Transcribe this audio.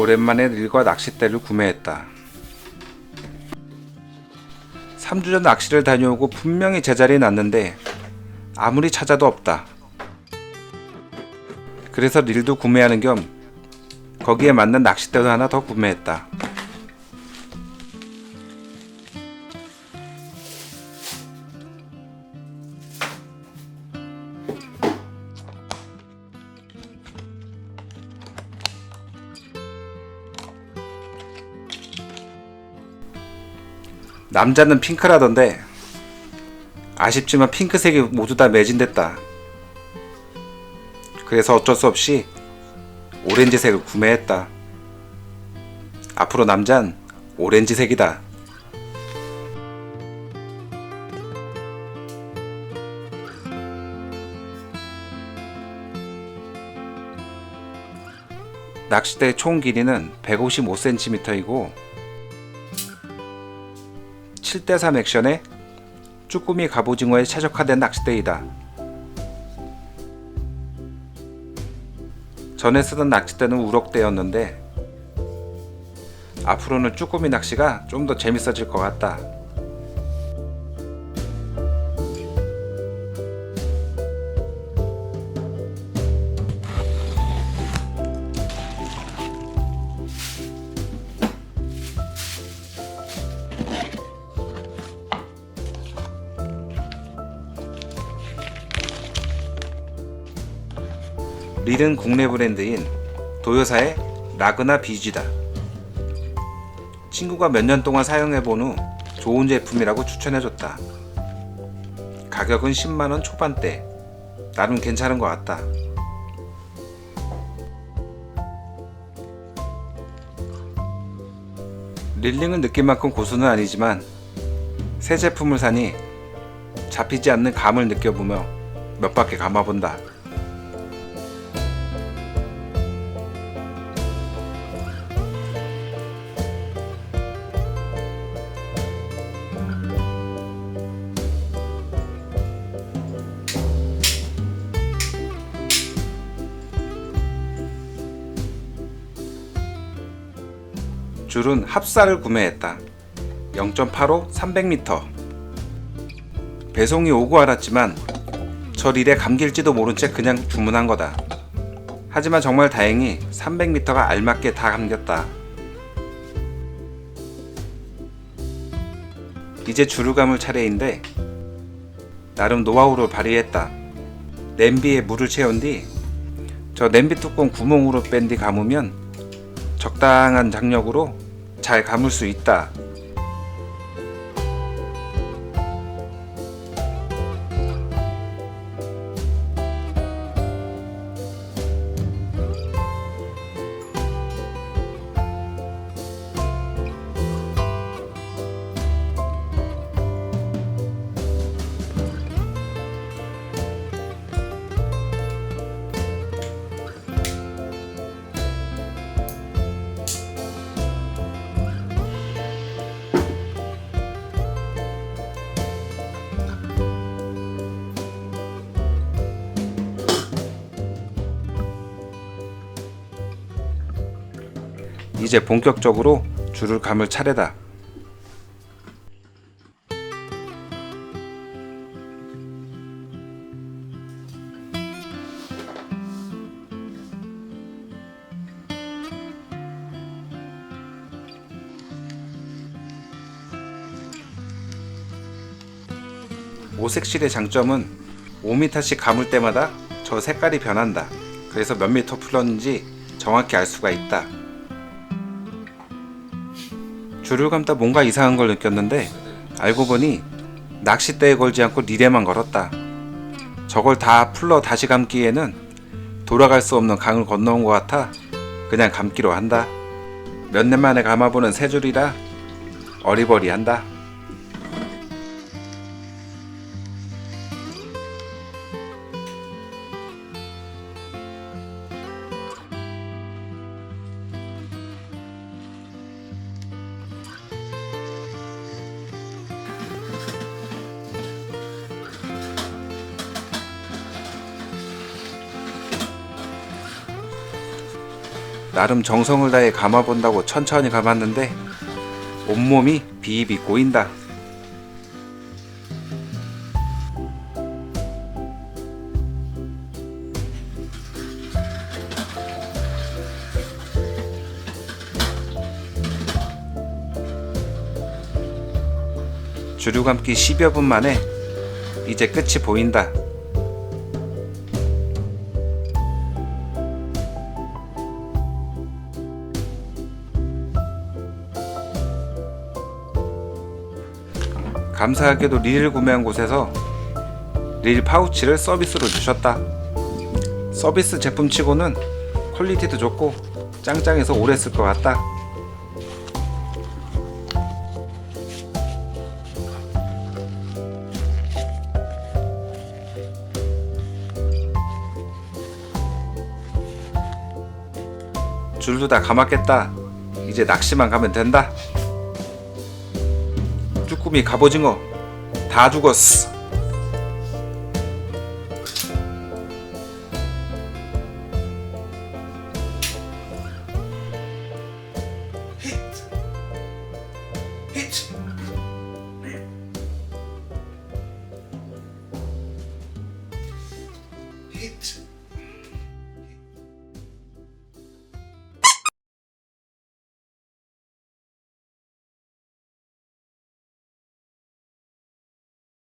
오랜만에 릴과 낚싯대를 구매했다. 3주 전 낚시를 다녀오고 분명히 제자리에 놨는데 아무리 찾아도 없다. 그래서 릴도 구매하는 겸 거기에 맞는 낚싯대도 하나 더 구매했다. 남자는 핑크라던데 아쉽지만 핑크색이 모두 다 매진됐다. 그래서 어쩔 수 없이 오렌지색을 구매했다. 앞으로 남잔 오렌지색이다. 낚싯대의 총 길이는 155cm이고 7대3 액션에 쭈꾸미 갑오징어에 최적화된 낚싯대이다. 전에 쓰던 낚싯대는 우럭대였는데 앞으로는 쭈꾸미 낚시가 좀 더 재밌어질 것 같다. 릴은 국내 브랜드인 도요사의 라그나 비지다. 친구가 몇 년 동안 사용해본 후 좋은 제품이라고 추천해줬다. 가격은 10만원 초반대. 나름 괜찮은 것 같다. 릴링은 느낌만큼 고수는 아니지만 새 제품을 사니 잡히지 않는 감을 느껴보며 몇 바퀴 감아본다. 줄은 합사를 구매했다. 0.85 300m. 배송이 오고 알았지만 저 릴에 감길지도 모른 채 그냥 주문한 거다. 하지만 정말 다행히 300m가 알맞게 다 감겼다. 이제 줄을 감을 차례인데 나름 노하우를 발휘했다. 냄비에 물을 채운 뒤 저 냄비 뚜껑 구멍으로 뺀 뒤 감으면 적당한 장력으로 잘 감을 수 있다. 이제 본격적으로 줄을 감을 차례다. 오색실의 장점은 5m씩 감을 때마다 저 색깔이 변한다. 그래서 몇 미터 풀었는지 정확히 알 수가 있다. 줄을 감다 뭔가 이상한 걸 느꼈는데 알고 보니 낚싯대에 걸지 않고 릴에만 걸었다. 저걸 다 풀러 다시 감기에는 돌아갈 수 없는 강을 건너온 것 같아 그냥 감기로 한다. 몇 년 만에 감아보는 새 줄이라 어리버리한다. 나름 정성을 다해 감아본다고 천천히 감았는데 온몸이 비비 꼬인다. 주류 감기 10여 분 만에 이제 끝이 보인다. 감사하게도 릴을 구매한 곳에서 릴 파우치를 서비스로 주셨다. 서비스 제품치고는 퀄리티도 좋고 짱짱해서 오래 쓸 것 같다. 줄도 다 감았겠다. 이제 낚시만 가면 된다. 쭈꾸미 갑오징어 다 죽었어. 히트.